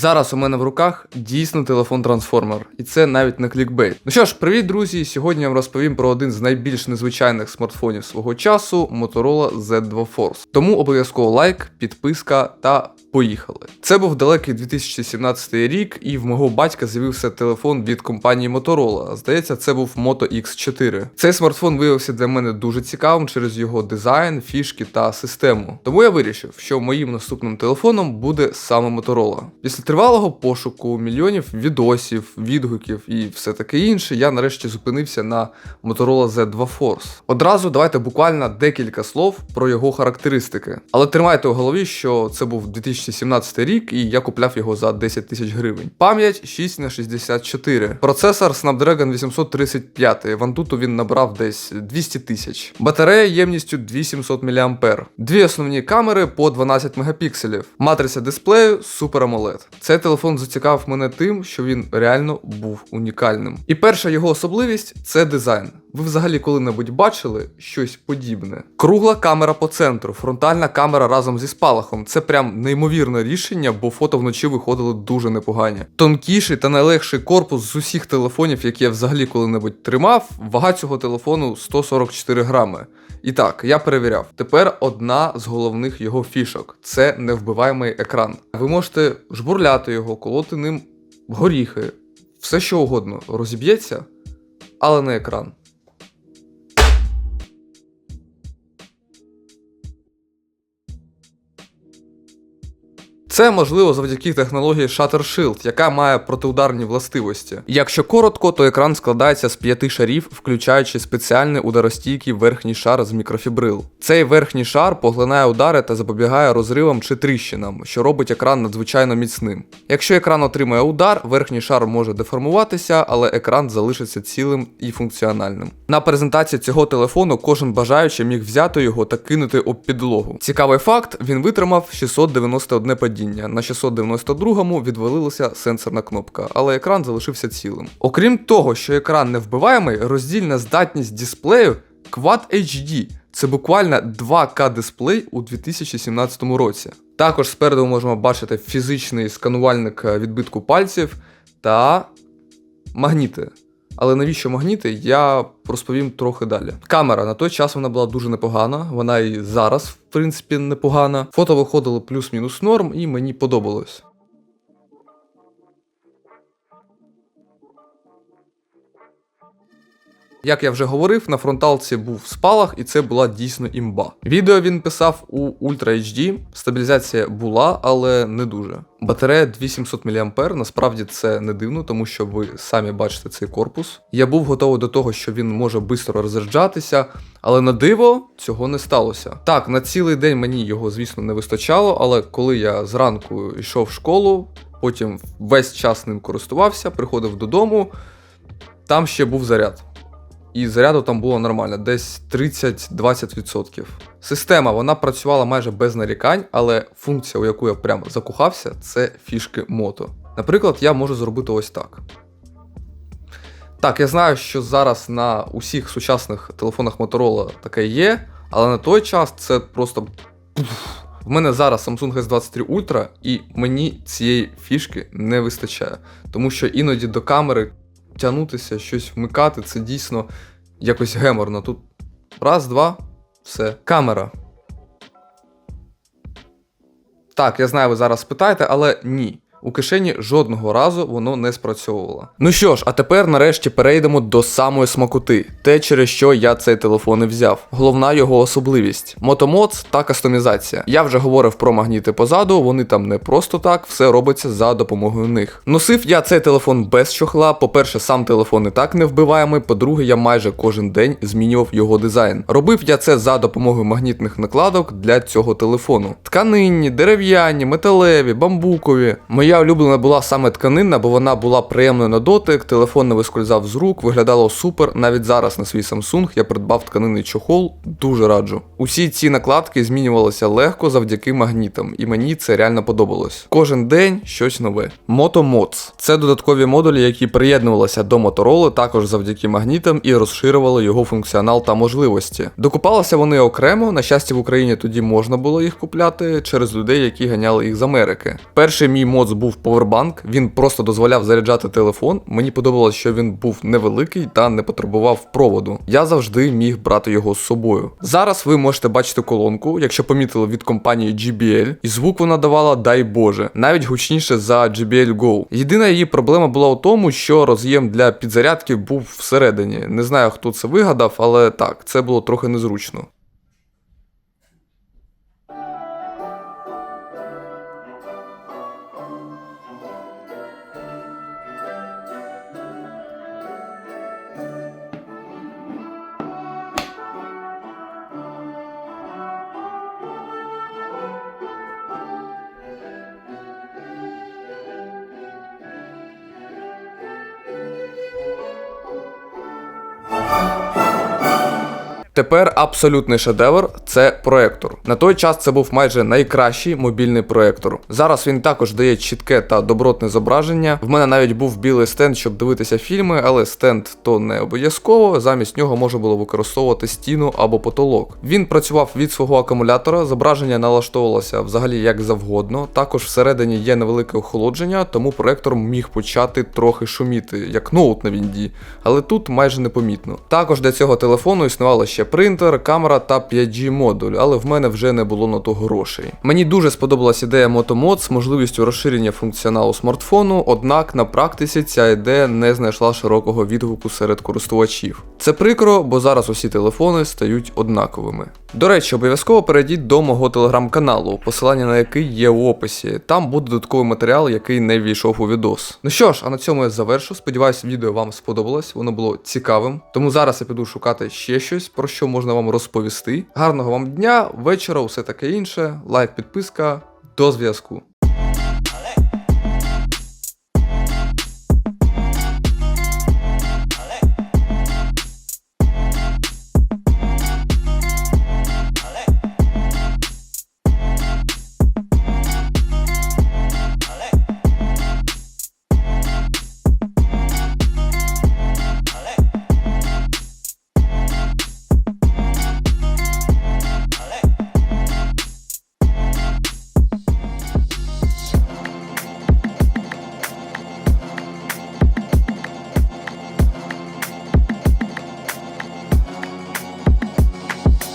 Зараз у мене в руках дійсно телефон трансформер, і це навіть не клікбейт. Ну що ж, привіт, друзі! Сьогодні я вам розповім про один з найбільш незвичайних смартфонів свого часу Motorola Z2 Force. Тому обов'язково лайк, підписка та поїхали. Це був далекий 2017 рік, і в мого батька з'явився телефон від компанії Motorola. Здається, це був Moto X4. Цей смартфон виявився для мене дуже цікавим через його дизайн, фішки та систему. Тому я вирішив, що моїм наступним телефоном буде саме Motorola. Після тривалого пошуку, мільйонів відосів, відгуків і все таке інше, я нарешті зупинився на Motorola Z2 Force. Одразу давайте буквально декілька слов про його характеристики. Але тримайте у голові, що це був 2017 рік, і я купляв його за 10 тисяч гривень. Пам'ять 6 на 64 Процесор Snapdragon 835. В Antutu він набрав десь 200 тисяч. Батарея ємністю 2700 мА. Дві основні камери по 12 мегапікселів. Матриця дисплею Super AMOLED. Цей телефон зацікавив мене тим, що він реально був унікальним. І перша його особливість це дизайн. Ви взагалі коли-небудь бачили щось подібне? Кругла камера по центру, фронтальна камера разом зі спалахом. Це прям неймовірне рішення, бо фото вночі виходили дуже непогані. Тонкіший та найлегший корпус з усіх телефонів, які я взагалі коли-небудь тримав. Вага цього телефону 144 грами. І так, я перевіряв. Тепер одна з головних його фішок це невбиваємий екран. Ви можете жбурляти його, колоти ним горіхи, все що угодно розіб'ється, але не екран. Це можливо завдяки технології Shutter Shield, яка має протиударні властивості. Якщо коротко, то екран складається з п'яти шарів, включаючи спеціальний ударостійкий верхній шар з мікрофібрил. Цей верхній шар поглинає удари та запобігає розривам чи тріщинам, що робить екран надзвичайно міцним. Якщо екран отримує удар, верхній шар може деформуватися, але екран залишиться цілим і функціональним. На презентації цього телефону кожен бажаючий міг взяти його та кинути об підлогу. Цікавий факт: він витримав 691 падіння. На 692-му відвалилася сенсорна кнопка, але екран залишився цілим. Окрім того, що екран невбиваємий, роздільна здатність дисплею Quad HD. Це буквально 2К дисплей у 2017 році. Також спереду можемо бачити фізичний сканувальник е, відбитку пальців та магніти. Але навіщо магніти, я розповім трохи далі. Камера на той час вона була дуже непогана, вона і зараз, в принципі, непогана. Фото виходило плюс-мінус норм, і мені подобалось. Як я вже говорив, на фронталці був спалах, і це була дійсно імба. Відео він писав у Ultra HD, стабілізація була, але не дуже. Батарея 2700 мА, насправді це не дивно, тому що ви самі бачите цей корпус. Я був готовий до того, що він може швидко розряджатися, але на диво цього не сталося. Так, на цілий день мені його, звісно, не вистачало, але коли я зранку йшов в школу, потім весь час ним користувався, приходив додому, там ще був заряд. І заряду там було нормально, десь 30-20%. Система вона працювала майже без нарікань, але функція, у яку я прям закохався, це фішки мото. Наприклад, я можу зробити ось так. Так, я знаю, що зараз на усіх сучасних телефонах Motorola таке є, але на той час це просто. В мене зараз Samsung S23 Ultra, і мені цієї фішки не вистачає. Тому що іноді до камери тягнутися, щось вмикати, це дійсно якось геморно. Тут раз, два, все. Камера. Так, я знаю, ви зараз спитаєте, але ні. У кишені жодного разу воно не спрацьовувало. Ну що ж, а тепер нарешті перейдемо до самої смакоти, те, через що я цей телефон і взяв. Головна його особливість: мотомоц та кастомізація. Я вже говорив про магніти позаду, вони там не просто так, все робиться за допомогою них. Носив я цей телефон без чохла. По-перше, сам телефон і так не вбиваємий. По-друге, я майже кожен день змінював його дизайн. Робив я це за допомогою магнітних накладок для цього телефону. Тканинні, дерев'яні, металеві, бамбукові. Моя улюблена була саме тканинна, бо вона була приємною на дотик, телефон не вискользав з рук, виглядало супер. Навіть зараз на свій Samsung я придбав тканинний чохол, дуже раджу. Усі ці накладки змінювалися легко завдяки магнітам, і мені це реально подобалось. Кожен день щось нове. Moto Mods – це додаткові модулі, які приєднувалися до Motorola також завдяки магнітам і розширювали його функціонал та можливості. Докупалися вони окремо. На щастя, в Україні тоді можна було їх купляти через людей, які ганяли їх з Америки. Перший мій мод був повербанк. Він просто дозволяв заряджати телефон. Мені подобалось, що він був невеликий та не потребував проводу. Я завжди міг брати його з собою. Зараз ви можете бачити колонку, якщо помітили від компанії JBL, і звук вона давала, дай Боже, навіть гучніше за JBL Go. Єдина її проблема була у тому, що роз'єм для підзарядки був всередині. Не знаю, хто це вигадав, але так, це було трохи незручно. Тепер абсолютний шедевр це проектор. На той час це був майже найкращий мобільний проектор. Зараз він також дає чітке та добротне зображення. В мене навіть був білий стенд, щоб дивитися фільми, але стенд то не обов'язково. Замість нього можна було використовувати стіну або потолок. Він працював від свого акумулятора, зображення налаштовувалося взагалі як завгодно. Також всередині є невелике охолодження, тому проектор міг почати трохи шуміти, як ноут на вінді, але тут майже непомітно. Також для цього телефону існувало ще принтер, камера та 5G модуль, але в мене вже не було на то грошей. Мені дуже сподобалась ідея мотомод з можливістю розширення функціоналу смартфону, однак на практиці ця ідея не знайшла широкого відгуку серед користувачів. Це прикро, бо зараз усі телефони стають однаковими. До речі, обов'язково перейдіть до мого телеграм-каналу, посилання на який є у описі. Там буде додатковий матеріал, який не ввійшов у відос. Ну що ж, а на цьому я завершу. Сподіваюсь, відео вам сподобалось, воно було цікавим. Тому зараз я піду шукати ще щось, про що можна вам розповісти. Гарного вам дня, вечора, усе таке інше. Лайк, підписка. До зв'язку.